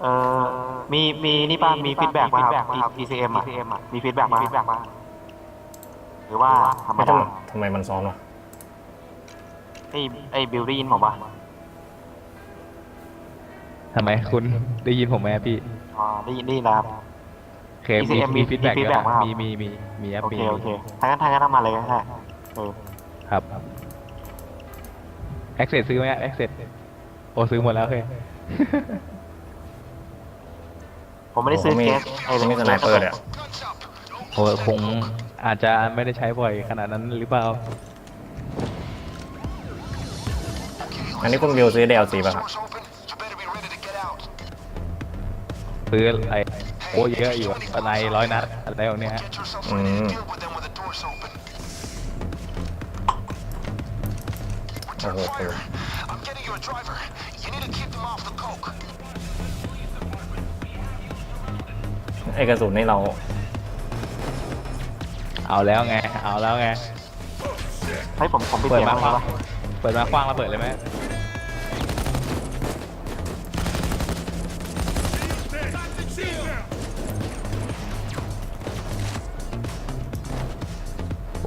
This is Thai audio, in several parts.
เอ่อมีมีนี่ป่ะมีฟีดแบ็กป่ะครับ TCM อะมีฟีดแบ็กมาฟีดแบ็กมาหรือว่าธรรมไม่ดาทำทำไมมันซ้อนวะไอ้ไอ้บิลได้ยินผมป่ะทำไมคุณได้ยินผมไหมอะพี่อ๋อได้ยินได้ยินแล้วครับ โอเคมี PCM มีฟีดแบ็กมี feedback ไหมครับ มีมีมีมีแอปโอมีเคโอเคทางนั้นทางนั้นเอามาเลยก็ได้เออครับ Access ซื้อไหม Access โอ้ซื้อหมดแล้วโอเค ผมไม่ได้ซื้อโโหเกสไอ้ไม่มีสไนเปอร์เลยอะโอ้คงอาจจะไม่ได้ใช้บ่อยขนาดนั้นหรือเปล่า อันนี้คุณบิวซื้อ DLC ป่ะครับซื้ออะไรโอ้เยอะอยู่อะไรร้อยนัดอะไรพวกเนี้ยฮะอืมโอ้โห ไอกระสุนนี่เรา เอาแล้วไง เอาแล้วไงเฮ้ยผมผมไปเปิดเสียงมามาคว้างป่ะเปิดมาคว้างระเบิดเลยไหม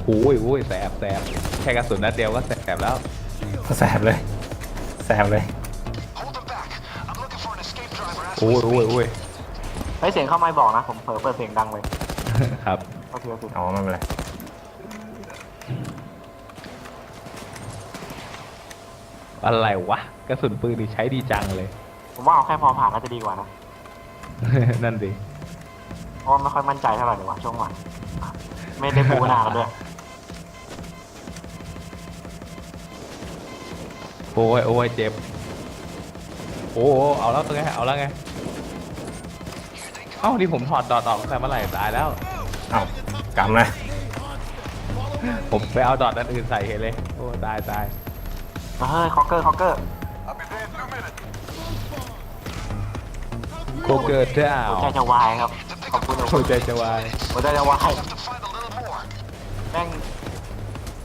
โอ้ยโอ้ยแสบแสบแค่กระสุนนัดเดียวก็แสบแล้ว แสบเลย แสบเลยโอ้ยโอ้ยโอ้ยเฮ้ยเสียงเข้าไม่บอกนะ ผมเผลอเปิดเสียงดังเลยครับ โอเคโอเคอ๋อไม่เป็นไรอะไรวะกระสุนปืนนี่ใช้ดีจังเลย ผมว่าเอาแค่พอผ่านน่าจะดีกว่านะ นั่นดิเพราะว่าไม่ค่อยมั่นใจเท่าไหร่เลยวะช่วงหลังไม่ได้ปูนานแล้วด้วยโอ้ยโอ้ยเจ็บ โอ้โอ้เอาแล้วไงเอาแล้วไง เอ้านี่ผมถอดดอทออกตั้งแต่เมื่อไหร่ตายแล้ว เอ้ากำนะผมไปเอาดอทอันอื่นใส่เห็นเลย โอ้ตายตายเฮ้ยคอกเกอร์คอกเกอร์โคเกิดเจ้าหัวใจจะวายครับ ขอบคุณหัวใจจะวายหัวใจจะวาย แม่ง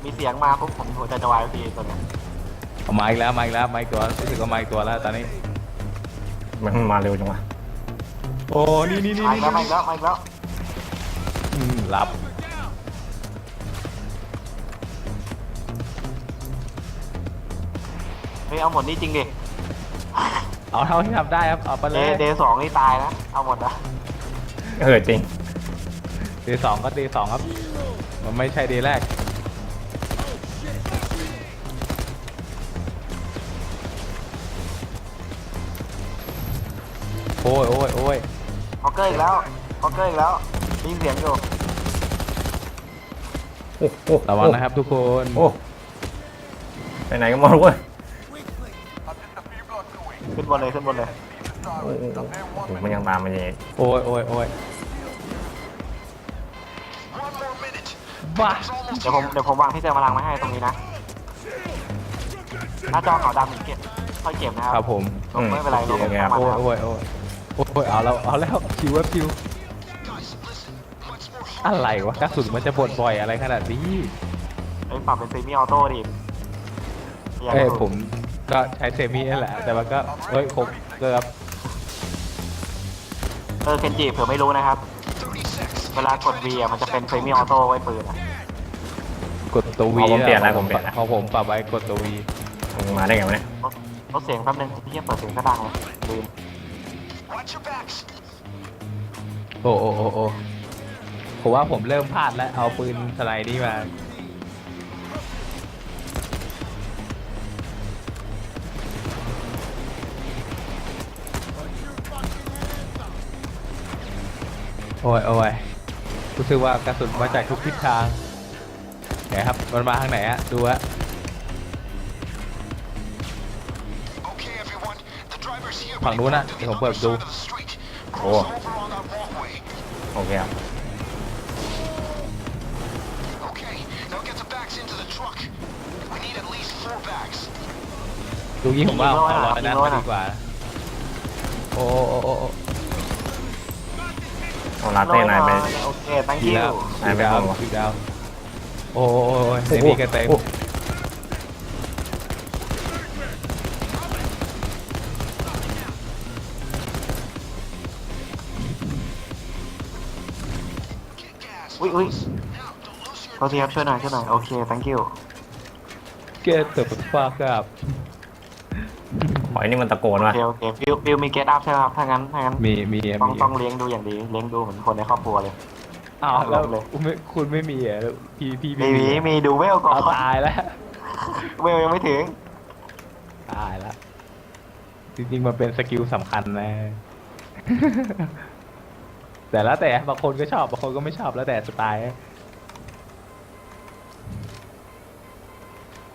มีเสียงมาปุ๊บผมหัวใจจะวายทันทีตัวเนี้ยเอามาอีกแล้วมาอีกแล้วมาอีกตัวรู้สึกว่ามาอีกตัวแล้วตอนนี้ มันมาเร็วจังวะ โอ้นี่นี่นี่มาอีกแล้วมาอีกแล้วมาอีกแล้วอืมรับเฮ้ยเอาหมดนี่จริงดิ เอาเท่าที่ทำได้ครับ เอาไปเดเลยย์เดย์สองนี่ตายนะ เอาหมดนะเออจริงตีสองก็ตีสองครับ มันไม่ใช่ดีแรก กเกอร์อีกแล้วได้ยินเสียงอยู่โอ้โอ้ระวังนะครับทุกคนโอ้ไปไหนกันหมดเว้ยขึ้นบนเลยขึ้นบนเลยโอ้โอ้โอ้มันยังตามมาอย่างงี้โอ้ยโอ้ยโอ้ยบ้าเดี๋ยวผมเดี๋ยวผมวางที่เจอมาลังไว้ให้ตรงนี้นะหน้าจอขาวดำเก็บค่อยเก็บนะคครัรับบผมลงไม่เป็นไรลงโอเคครับมาโอ้ยครับโอ้ยโอ้ยโอ้ยเอาแล้วเอาแล้วคิวว่าคิว อะไรวะกระสุนมันจะบดบ่อยอะไรขนาดนี้ไอ้ยปรับเป็นเซมิออโต้ดิอยากเอ้ยดูผมก็ใช้เซมินั่นแหละ แต่มันก็เฮ้ยผมเกือบเออเคนจิเผื่อไม่รู้นะครับ เวลากด V อะมันจะเป็นเซมิออโต้ไว้ปืนอะกดตัววีเอาผมเปลี่ยนแล้วผมเปลี่ยนแล้ว พอผมปรับไว้กดตัววีมึงมาได้ไงวะเนี่ยลดลดเสียงแป๊บนึงที่จะเปิดเสียงก็ดังเลยลืมโอ้โอ้โอ้โอ้ ผมว่าผมเริ่มพลาดแล้ว เอาปืนสไลด์นี่มา โอ้ยโอ้ยรู้สึกว่ากระสุนมาจากทุกทิศทางไหนครับ มันมาทางไหนอะดูอะฝั่งนู้นนะเดี๋ยวผมเปิดดู โอ้ โอเคครับ ดูยิงผมว่าเอาร้อยนะดีกว่าโอ้โอ้โอ้ โอลาเต้นายไปโอเค thank ดี you แล้วดีแล้วดีแล้วโอ้ยเซนี่กันเต็มโอ้โหอุ้ยอุ้ยขอทีครับช่วยหน่อยช่วยหน่อยโอเค thank you เกตเตอร์ฟักกับ อยนี่มันตะโกนโอว่ะเคโอเคฟิวฟิวมีเกตอัพใช่ไหมครับถ้างั้นถ้างั้นมีมีต้องมีต้องเลี้ยงดูอย่างดีเลี้ยงดูเหมือนคนในครอบครัวเลย อ้าวแล้วเลย คุณไม่คุณไม่มีอะแล้วพี่พี่มีมีมีดูเวลก่อนเอาตายแล้วเวลยังไม่ถึง ตายแล้วจริงๆมันเป็นสกิลสำคัญนะ แต่แล้วแต่บางคนก็ชอบบางคนก็ไม่ชอบแล้วแต่สไตล์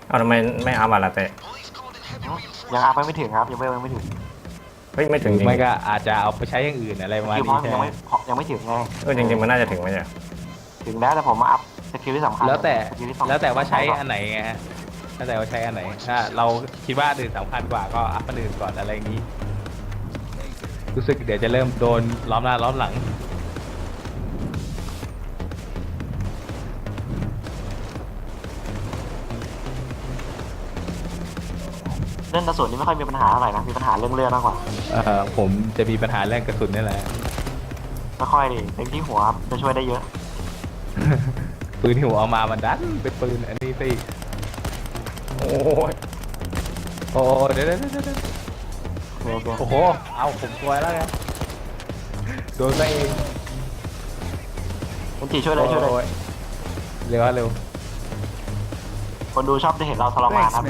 เอาทำไมไม่เอามาละเตะ ยังอัพไม่ถึงครับยังเวลยังไม่ถึงเฮ้ยไม่ถึงจริงไม่ก็อาจจะเอาไปใช้อย่างอื่นอะไรประมาณคิวพอนี้ยใช่ยังไหมไม่ยังไม่ถึงไงเออจริงๆมันน่าจะถึงไหมเนี่ยถึงแล้วแต่ผมมาอัพสกิลที่สำคัญแล้วแต่สกิลที่สำคัญแล้วแต่ว่าใช้อันไหนไงฮะแล้วแต่ว่าใช้อันไหนถ้าเราคิดว่าอันอื่นสำคัญกว่าก็อัพอันอื่นก่อนอะไรอย่างนี้ รู้สึกเดี๋ยวจะเริ่มโดนล้อมหน้าล้อมหลัง เรื่องกระสุนนี่ไม่ค่อยมีปัญหาอะไรนะ มีปัญหาเรื่องเลือดมากกว่าเอ่อผมจะมีปัญหาเรื่องกระสุนนี่แหละ ไม่ค่อยดิเต็มที่หัวจะช่วยได้เยอะ ปืนที่ผมเอามามันดันเป็นปืนอันนี้สิโอ้ยโอ้เดี๋ยวเดี๋ยวเดี๋ยวเดี๋ยวโอเคโอเคโอ้โห เอาผมตัวแล้วไงโดนซะเองคุณจีช่วยเลยช่วยเลย โอ้เร็วอะเร็วคนดูชอบจะเห็นเราทรมานครับ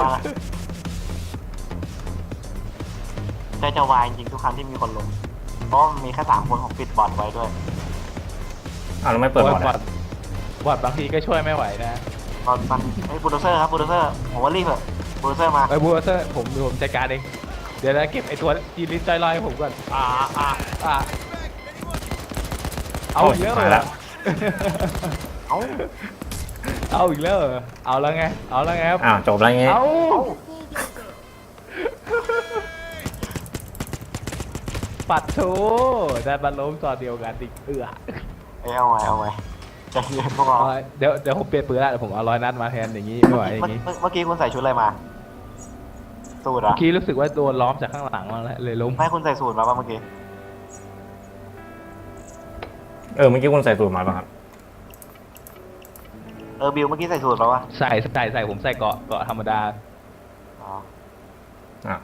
ว่าใจจะวายจริงๆทุกครั้งที่มีคนลง เพราะมันมีแค่สามคนของปิดบอร์ดไว้ด้วยเอาแล้วไม่เปิดบอร์ดบออะดบอดบางทีก็ช่วยไม่ไหวนะตอนมันไอ้บูลโดเซอร์ครับบูลโดเซอร์ผมว่ารีบเถอะบูลโดเซอร์มาไอ้บูลเซอร์ผมเดี๋ยวผมจัดการเอง เดี๋ยวนะเก็บไอ้ตัวจีลินใจลอยให้ผมก่อน อ่าอ่าอ่าเอาอีกแล้วเหรมาแล้อวเอ้า เอาอีกแล้วเหรอเอาแล้วไง เอาแล้วไงครับ อ้าวจบแล้วงี้เอาปัดโถได้บรรลุตอนเดียวกันดิเอือเอ้ยเอาไว้เอาไว้ใจเย็นพวกเราเอาเดี๋ยวเดี๋ยวผมเปลี่ยนปืนละเดี๋ยวผมเอาร้อยนัดมาแทนอย่างนี้ไม่ไหวอย่างนี้เมื่อเมื่อกี้คุณใส่ชุดอะไรมา สูตรเหรเมื่อะอกี้รู้สึกว่าโดนล้อมจากข้างหลังมาแล้วเลยล้มไม่คุณใส่สูตรมาป่ะเมื่อกี้ เออเมื่อกี้คุณใส่สูตรมาป่ะครับ เออบิวเมื่อกี้ใส่สูตรมาป่ะใส่ใส่ใส่ผมใส่เกาะเกาะธรรมดาอ๋ออะ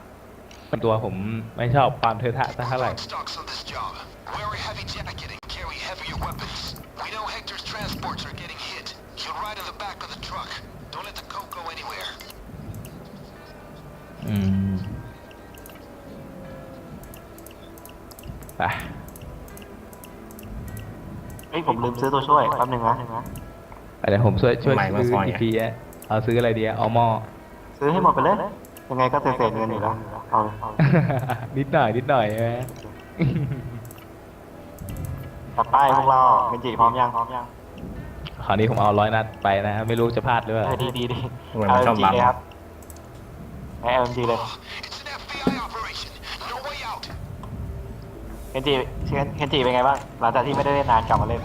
เป็นตัวผมไม่ชอบความเทอะทะสักเท่าไหร่ Stocks on this job. Wear a heavy jacket and carry heavier weapons. We know Hector's transports are getting hit. He'll ride in the back of the truck. Don't let the coke go anywhere. อืมไป เฮ้ยผมลืมซื้อตัวช่วยแป๊บหนึงนะ เดี๋ยวผมช่วยช่วยใหม่มาซื้อซอยอีไงกทีอะเอาซื้ออะไรดีอะเอาหม้อ ซื้อให้หมดไปเลย ยังไงก็เศษๆเงินอยู่แล้วเอาเลยเอาเลยนิดหน่อยนิดหน่อยใช่ไหมตัดป้ายพวกเราเงินจีพร้อมยังพร้อมยังคราวนี้ผมเอาร้อยนัดไปนะไม่รู้จะพลาดหรือเปล่า เออดีดีดีเหมือนเอามันชอบจีบัง เลยครับให้เอ็มจีเลย It's an FBI operation. No way out. เคนจีเคนจีเป็นไงบ้างหลังจากที่ไม่ได้เล่นนานกลับมาเล่น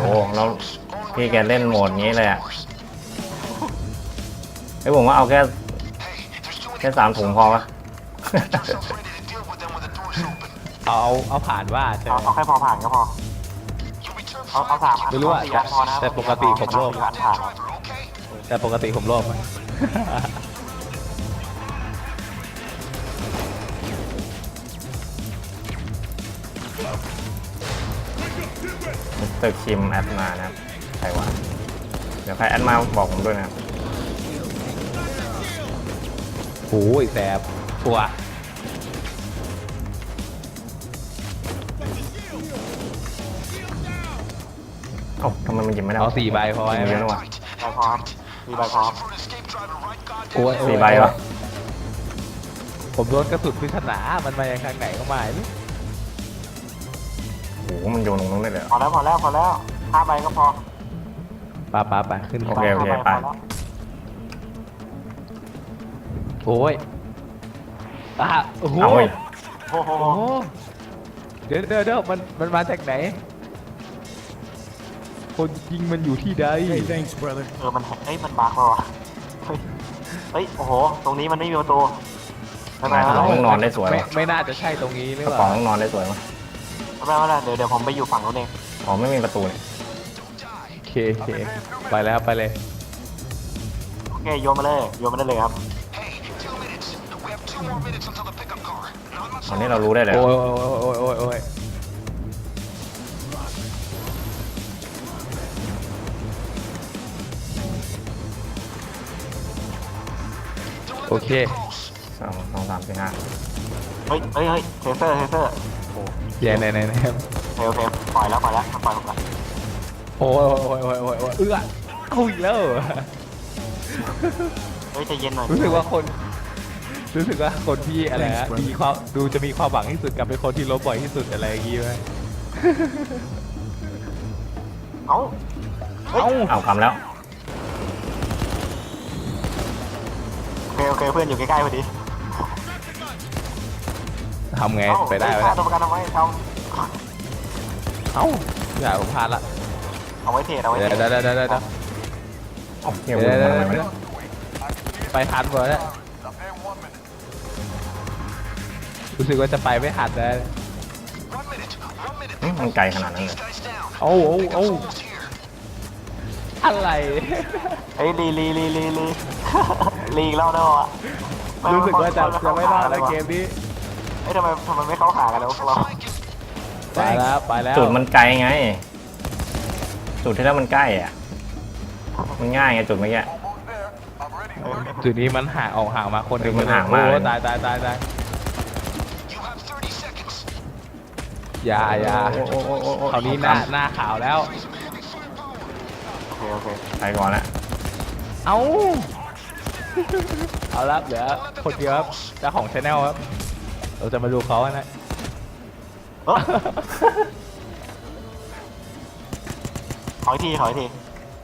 โอ้โหแล้ว พี่แกเล่นโหมดนี้เลยอะไอ้ยผมว่าเอาแค่ Hey, there's too many แค่สามถุงพอปะ Get yourself ready to deal with them when the doors open. เอาเอาผ่านว่าใช่ไหเอามเอาแค่พอผ่านก็พอ You return เอาเอาสามอันไม่รู้อะเาสี่อันพอนะแต่ปกติผมโลภสี่อันผ่าน driver, okay? แต่ปกติผมโลภมิสเตอร์คิมแอดมานะครับ ใครวะเดี๋ยวใครแอดมาบอกผมด้วยนะครับโอ้ยแสบปวดเอ้าทำไมมันหยิบไม่ได้เอาสี่ใบพอหยิใช่บไหมเยอะนะวะ ใบพร้อมมีใบพร้อม For an escape driver, right? God โอ้ยโอ้ยสี่ใบวะ ผมโดนกระสุนปริศนามันมาจากทางไหนก็ไม่รู้โอ้โหมันโยนลงนู้นเลยเหรอพอแล้วพอแล้วพอแล้วห้าใบก็พอ ปาปาปาขึ้นโอเคโอเคห้าใบไปพอแล้วโอ้ยอะโอ้โหเอาเว้ยโอ้โหโอ้โหเดี๋ยวเดี๋ยวเดี๋ยวมันมันมาจากไหน คนยิงมันอยู่ที่ใดเออมันเอ้ยมันบักเหรอวะเฮ้ยเฮ้ยโอ้โห ตรงนี้มันไม่มีประตูทำไมหมายถึงวะห้องนอนได้สวยไม่วะไม่น่าจะใช่ตรงนี้หรือกระเปป๋องล่าห้องนอนได้สวยมั้ยทำไมไม่เป็นไรเดี๋ยวเดี๋ยวผมไปอยู่ฝั่งนู้นเอง อ๋อไม่มีประตูเนี่ย โอเคโอเคไปแล้วครับไปเลย โอเคโยนมาเลยโยนมาได้เลยครับ Hey, two minutes. We have two more minutes until the pickup car. Not much อันนี้เรารู้ได้เลยโอ้ยโอ้ยโอ้ยโอ้ยโอ้ยโอเคสองสองสามสี่ห้าเฮ้ยเฮ้ยเฮ้ยเทเซอร์เทเซอร์โอ้แย่ไหนไหนไหนครับโอเคโอเคปล่อยแล้วปล่อยแล้วปล่อยผมละ โอ้ยโอ้ยโอ้ยโอ้ยโอ้ยเอื้อเอาอีกแล้วเหรอเฮ้ยใจเย็นหน่อยรู้สึกว่าคน รู้สึกว่าคนที่อะไรฮะมีความดูจะมีความหวังที่สุดกับเป็นคนที่ลบบ่อยที่สุดอะไรอย่างงี้ไหมเอ้าเฮ้ยเอ้าเอาคำแล้วโอเคโอเคเพื่อนอยู่ใกล้ๆพอดีทำไงเอ้าไปได้ไหมเฮ้ยฆ่าตัวประกันเอาไว้เอา เอ้าอย่าผมพลาดละ เอาไว้เทรดเอาไว้เทเดี๋ยวรดเดี๋ยวเดี๋ยวเดี๋ยวเดี๋ยวเอาเที่ยวเดี๋วนยวมาเดี๋ยวทำไมวะเดี๋ยวไปทันหมดแล้วรู้สึกว่าจะไปไม่ทันแล้ว One minute. One minute. อืมมันไกลขนาดนั้นเลย These guys down. โอ้โอ้โอ้ Almost here. อะไรเฮ้ยลีลีลีลีลีลีอีกแล้วเนอะไม่รู้สึกว่าจะไม่จะไม่รอดเข้าแล้วหาเกมนี้เฮ้ยทำไมทำไมไม่เข้าหากันแล้วพวกเราไปแล้วไปแล้วจุดมันไกลไง จุดที่แล้วมันใกล้อะ มันง่ายไงจุดเมื่อกี้ จุดนี้มันห่างออกห่างมาคนหนึ่งมันห่างมาก โอ้เลยตายตายตายตาย You have 30 seconds. อย่าอย่าโอ้โอ้โอ้โอ้โอ้คราวนี้หน้าหน้าขาวแล้ว โอเคโอเคไปก่อนละเอ้าเอาละเหลือคนเดียวครับเจ้าของชาแนลครับ เราจะมาดูเขานะเอ้ย ขออีกทีขออีกที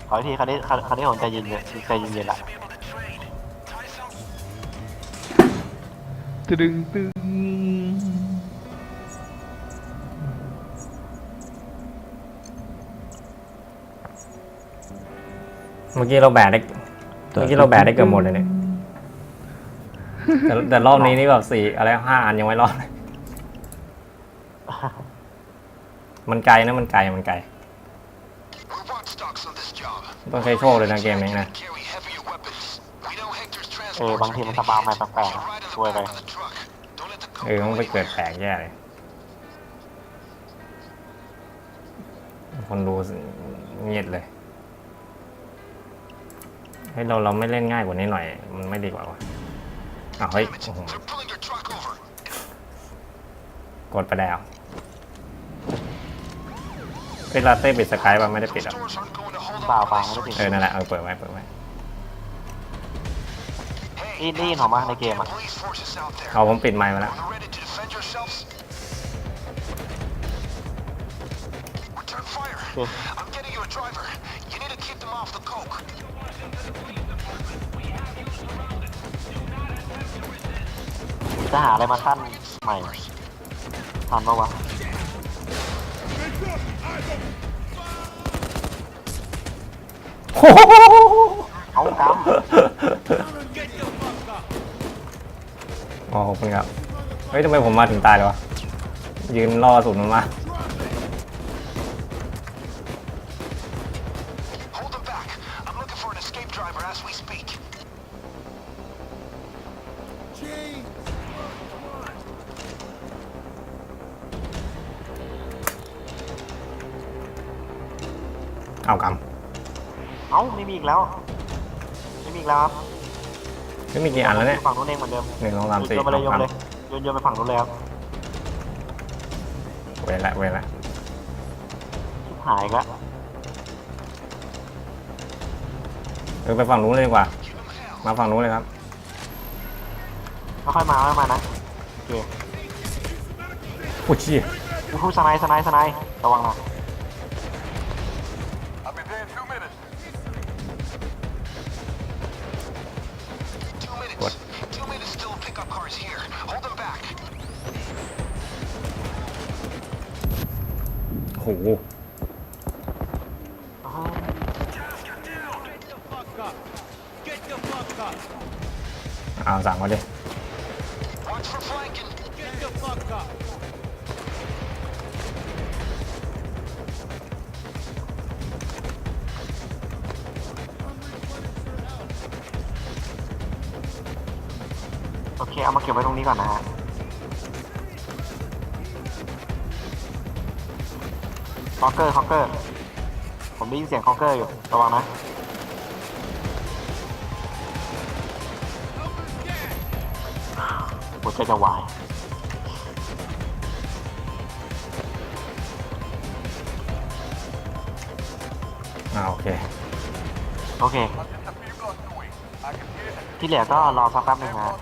ขออีกทีคราวนี้คราวคราวนี้ผมใจเย็นๆใจเย็นๆละตึงตึงเมื่อกี้เราแบกได้เมื่อกี้เราแบกได้เกือบหมดเลยเนี่ยแต่แต่รอบนี้นี่แบบสี่อะไรห้าอันยังไม่รอด มันไกลนะมันไกลมันไกล ต้องใช้โชคเลยนะเกมนี้นะ Carry heavier weapons. We know Hector's เออ transport. บางทีมันสปามาแปลกๆ Get นะ right in ช่วย the ไป back of the truck. Don't let the เออ coke ต้อง go ไปเกิด anywhere. แตกแย่เลย คนดูเงียบเลยเฮ้ยเราเราไม่เล่นง่ายกว่านี้หน่อย มันไม่ดีกว่าวะอ้าวเฮ้ย Damn it. โอ้โห They're pulling your truck over. กดไปแล้วเฮ้ยลาเต้ปิดสกายป่ะไม่ได้ปิด Those อะ doors aren't going to hold เปล่า up เปล่า the ไม่ได้ place. ปิดเออนั่นแหละเออเปิดไว้เปิดไว้ Hey, นี่นี่ของมาในเกมอะ police forces out there. เอาผมปิดไมค์มาแล้ว Are you ready to defend yourselves? Return fire. Yeah. I'm getting you a driver. You need to keep them off the coke. จะหาอะไรมาขั้นใหม่ทันปะวะ เอากอ๋อขอบคุณครับเฮ้ยทำไมผมมาถึงตายเลยวะยืนรอสุดมันมา Hold them back. I'm looking for an escape driver as we speak. เอากำ เอาไม่มีอีกแล้ว ไม่มีอีกแล้วครับำไม่มีกี่อันแล้วเนี่ยฝั่งนู้นเองเหมือนเดิมหนึ่งสองสามสี่โยนมาเลยโยนสามมาเลยโยนโยนไปฝั่งนู้นเลยครับเว้นละเว้นละชิบหายอีกแล้วเออไปฝั่งนู้นเลยดีกว่า มาฝั่งนู้นเลยครับค่อยๆมาค่อยๆมานะโอเคอุ้ยเชี่ย ผู้สไนด์สไนด์สไนด์ระวังนะ เอาสั่ามคนดิโอเค เอามาเก็บไว้ตรงนี้ก่อนนะฮะ คอกเกอร์ คอกเกอร์ ผมได้ยินเสียงคอกเกอร์อยู่ ระวังนะ หัวใจจะวายอ่าโอเค โอเค ที่เหลือก็รอสักแป๊บหนึงนะ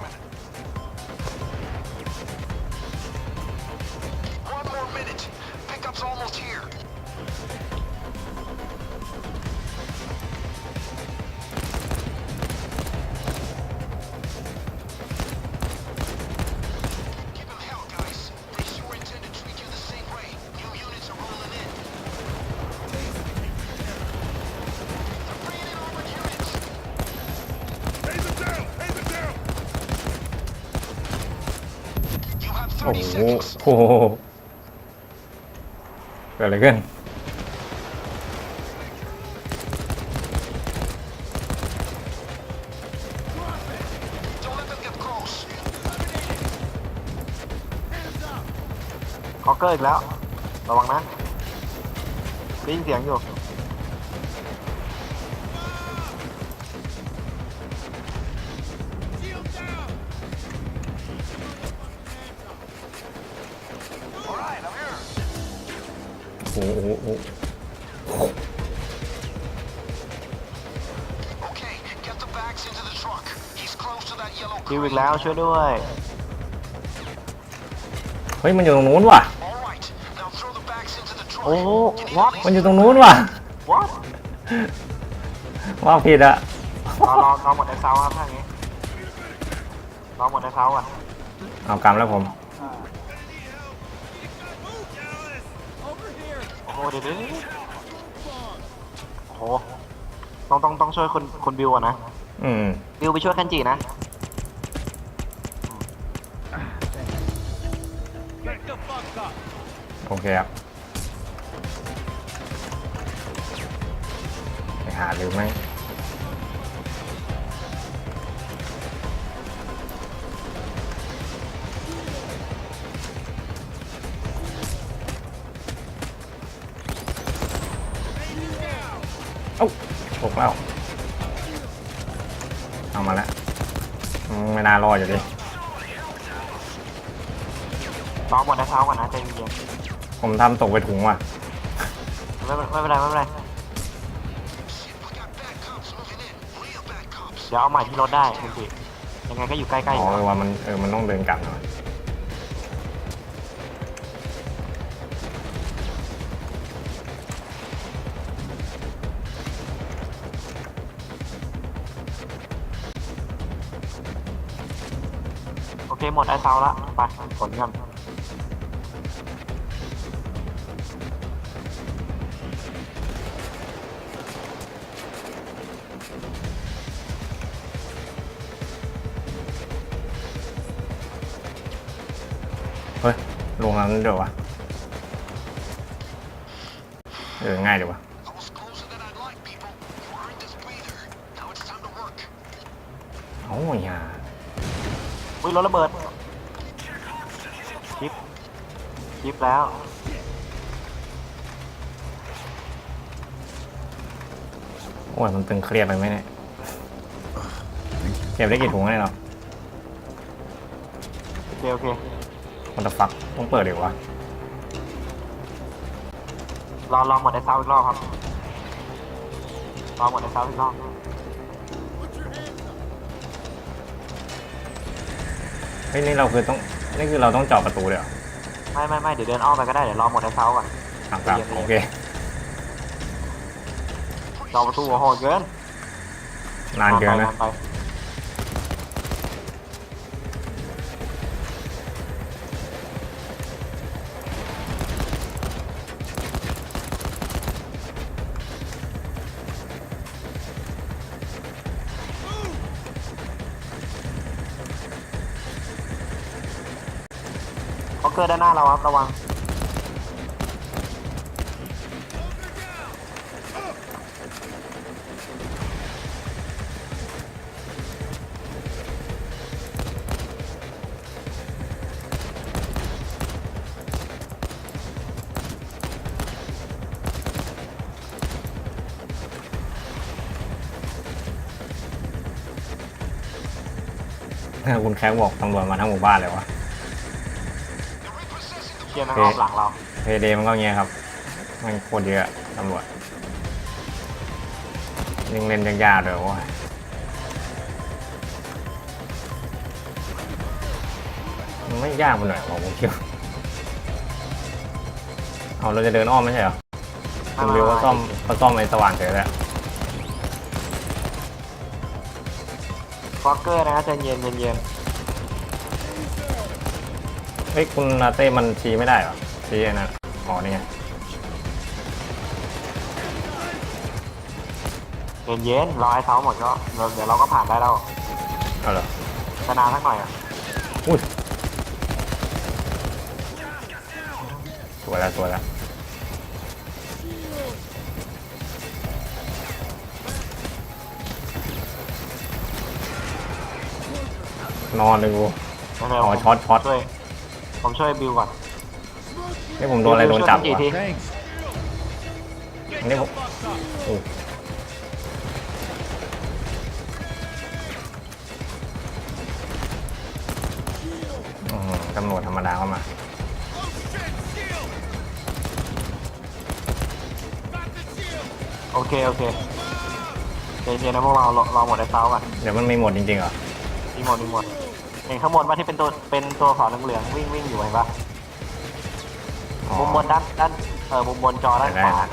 โห seconds. โอ้โหเกิดอะไรขึ้นคอกเกอร์อีกแล้ว ระวังนะได้ยินเสียงอยู่ โอ้โหคิวอีกแล้วช่วยด้วย เฮ้ยมันอยู่ตรงนู้นว่ะ โอ้วับมันอยู่ตรงนู้นว่ะว่าผิดอะรอรอหมดไอ้เซาครับท่านี้รอหมดไอ้เซาอะเอากรรมแล้วผม หต้องต้องต้องช่วยคนคนบิวอะนะอืมบิวไปช่วยกันจีนะโอเคครับไปหาลืมไหมารอดอยู่ดิรอหมดในเซาก่อนนะใจเย็นผมทำตกไปถุงว่ะ ๆไม่เป็นไม่เป็นไรไม่เป็นไร Shit, we got bad cops moving in. Real bad cops. เดี๋ยวเอาใหม่ที่รถได้คุณจียังไงก็อยู่ใกล้ๆออ๋ยู่อเออแล้วว่ามันเออมันต้องเดินกลับหน่อย เคหมดไอเซาละไปขนกันเฮ้ย ลงนั้นเดี๋ยววะ เออ ง่ายเดี๋ยววะ I was closer than I'd like, people. You earned this breather. Now it's time to work. โอ้ยฮ่าอุ้ยรถระเบิดค ลิปคลิปแล้ว โอ้ยมันตึงเครียดไปไหมเนี่ยเก็บได้กี่ถุงเนี่ยเนาะโอเคโอเคมันจะฟักต้องเปิดเดี๋ยววะรอรอหมดไอเซาอีกรอบครับรอหมดไอเซาอีกรอบเฮ้ยนี่เราคือต้อง นี่คือเราต้องเจาะประตูเลยเหรอไม่ไม่ไม่เดี๋ยวเดินอ้อมไปก็ได้เดี๋ยวรอหมดไอเซาก่อนครับครับโอเครอประตูโอ้โหเกินนานเกินนะไป เกอร์ด้านหน้าเราครับระวังคุณแคกบอกตำรวจมาทั้งหมู่บ้านเลยวะ เกียร์มันออกหลังเราเพเดมันก็เงี้ยครับ มันโคตรเยอะตำรวจยิ่งเล่นยากๆเลยโว้ยมันไม่ยากไปหน่อยบอกผมคิดว่าเอาเราจะเดินอ้อมไม่ใช่เหรอคุณวิวก็ซ่อมก็ซ่อมไอ้สว่านเฉยแล้วฟอกเกอร์นะฮะใจเย็นเย็น เฮ้ยคุณลาเต้มันชี้ไม่ได้เหรอชี้ไอ้นั่นอ๋อนี่ไงเย็นเย็นๆรอให้เท้าหมดก็เราเดี๋ยวเราก็ผ่านได้แล้วเอาเหรอชนะสักหน่อยอะอุ้ยสวยแล้วสวยแล้วนอนเลยกู ไม่เป็นไรอ๋อผมช็อตช็อต ช่วย ผมช่วยบิวก่อนนี่ผมโดนอะไรโดนจับกี่วะทีอันนี้ผมโอ้อื้อหือตำรวจธรรมดาเข้ามาโอเค โอเคใจเย็นๆนะพวกเรารอรอหมดไอ้เท้าก่อนเดี๋ยวมันไม่หมดจริงๆเหรอมีหมดมีหมดเห็นข้างบนว่าที่เป็นตัวเป็นตัวขาวเหลืองๆวิ่งวิ่งอยู่เห็นปะอ๋อ มุมบนด้านด้านเออมุมบนจอด้านขวาได้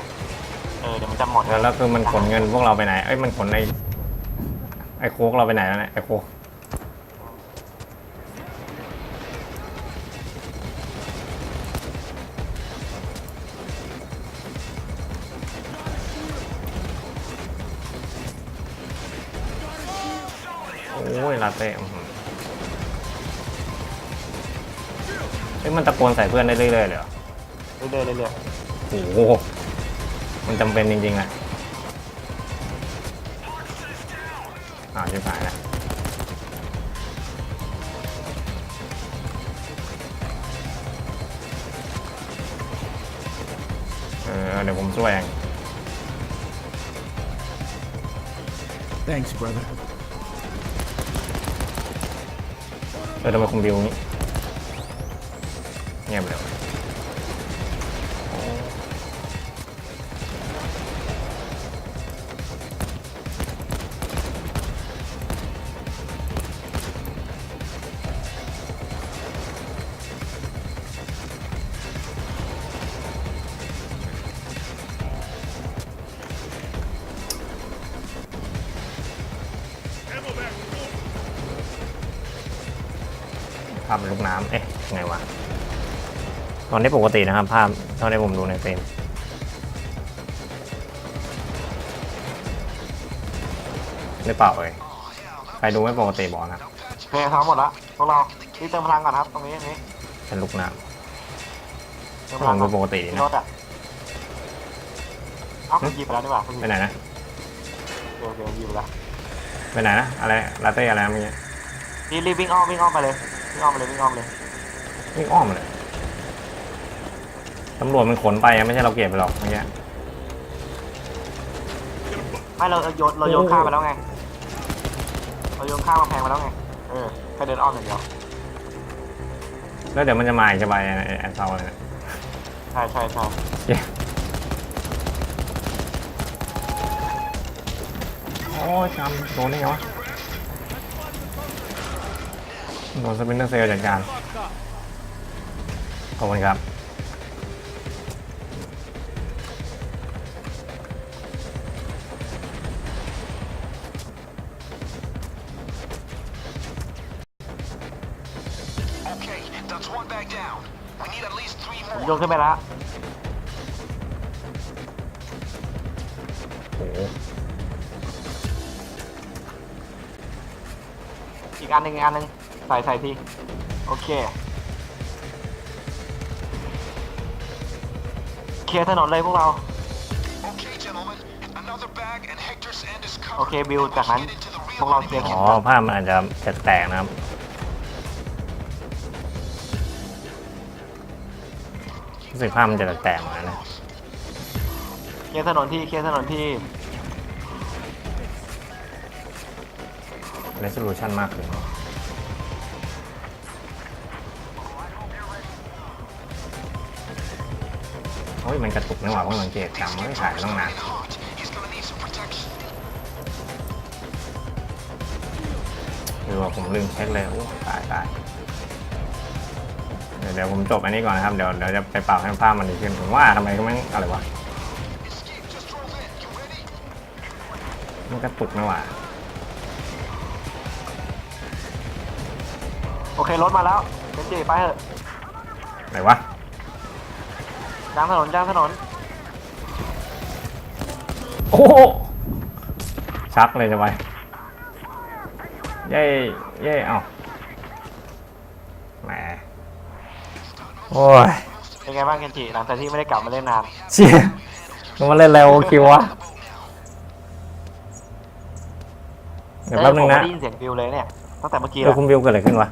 เออเดี๋ยวมันจะหมดแล้วแล้วคือมันขนเงินพวกเราไปไหน เอ้ยมันขนไอ้ไอ้โค้กเราไปไหนแล้วเนี่ยไอ้โค้กโอ้ยลาเต้อื้อหื เอ้ยมันตะโกนใส่เพื่อนได้เรื่อยๆเลยเหรอเรื่อยๆเรื่อยโอ้โหมันจำเป็นจริงๆนะอ้าวชิบหายแล้วเออเดี๋ยวผมช่วยเอง Thanks, brother. เออทำไมคุณบิวนี้เงีาพเป็นลูกน้ำเอ๊ะไงวะ ตอนนี้ปกตินะครับ ภาพเท่าที่ผมดูในเฟรมหรือเปล่าเอ่ยใครดูไม่ปกติบอกนะๆโอเคเท้าหมดละพวกเรารีบเติมพลังก่อนครับ ตรงนี้อันนี้เป็นลูกน้เติมำพผลัมงดูก่อนปกติดีรนะถอะเอ้าคุณหยิบไปแล้วนี่หว่าคุณหยิไปบไหนนะโอเคหยิบไปแล้วไปไหนนะอะไรลาเต้อะไรนะเมื่อกี้รีบรีบวิ่งอ้อมวิ่งอ้อมไปเลย วิ่งอ้อมไปเลยวิ่งอ้อมเลยวิ่งอ้อมเลยตำรวจมันขนไปอะไม่ใช่เราเก็บไปหรอกเมื่อกี้ไม่เราเราโยนเราโยนข้ามไปแล้วไงเราโยนข้ามกำแพงไปแล้วไงเออแค่เดินอ้อมอย่างเดียวแล้วเดี๋ยวมันจะมาอีกจะไปไอ้แอนเซาเลยนะใช่ใช่ใช่เย้โอ้ยจำโดนได้ไงวะ โดนสปินเตอร์เซลจัดการ ขอบคุณครับ Okay, that's one bag down. We need at least three ผม more. โยนขึ้นไปแล้วโอ้โหอีกอันหนึ่งอีกอันหนึ่ง ใส่ใส่ทีโอเค เคลียร์ถนนเลยพวกเรา Okay, gentlemen, another bag and Hector's end is covered. โอเคบิวจากนั้น Get into the พวกเราเคลียร์อ๋อภาพมันอาจจะแตกๆนะครับ รู้สึกภาพมันจะแตกๆเหมือนกันนะ เคลียร์ถนนที่เคลียร์ถนนที่ resolution มากขึ้น มันกระตุกไม่หว่าเพิ่งสังเกตจำไม่ถ่ายต้องนาน Hot. He's gonna need some protection. คือว่าผมลืมเช็คเลยโอ้ตายตายเดี๋ยวเดี๋ยวผมจบอันนี้ก่อนนะครับ เดี๋ยวเดี๋ยวจะไปปรับให้ภาพมันดีขึ้นผมว่าทำไมก็ไม่งอะไรวะ Escape just drove in. You ready? มันกระตุกไม่หว่าโอเครถมาแล้วเคนจิไปเถอะไหนวะกลางถนนกลางถนนโอ้โหชักเลยจะไปเย้เย้เอ้าแหมโอ้ยเป็นไงบ้างเคนจิหลังจากที่ไม่ได้กลับมาเล่นนานเชี่ยมันมาเล่นแล้วคิววะเดี๋ยวแป๊บนึงนะผมไม่ได้ยินเสียงฟิวเลยเนี่ยตั้งแต่เมื่อกี้เดี๋แล้ยววคุณบิวเกิดอะไรขึ้นวะ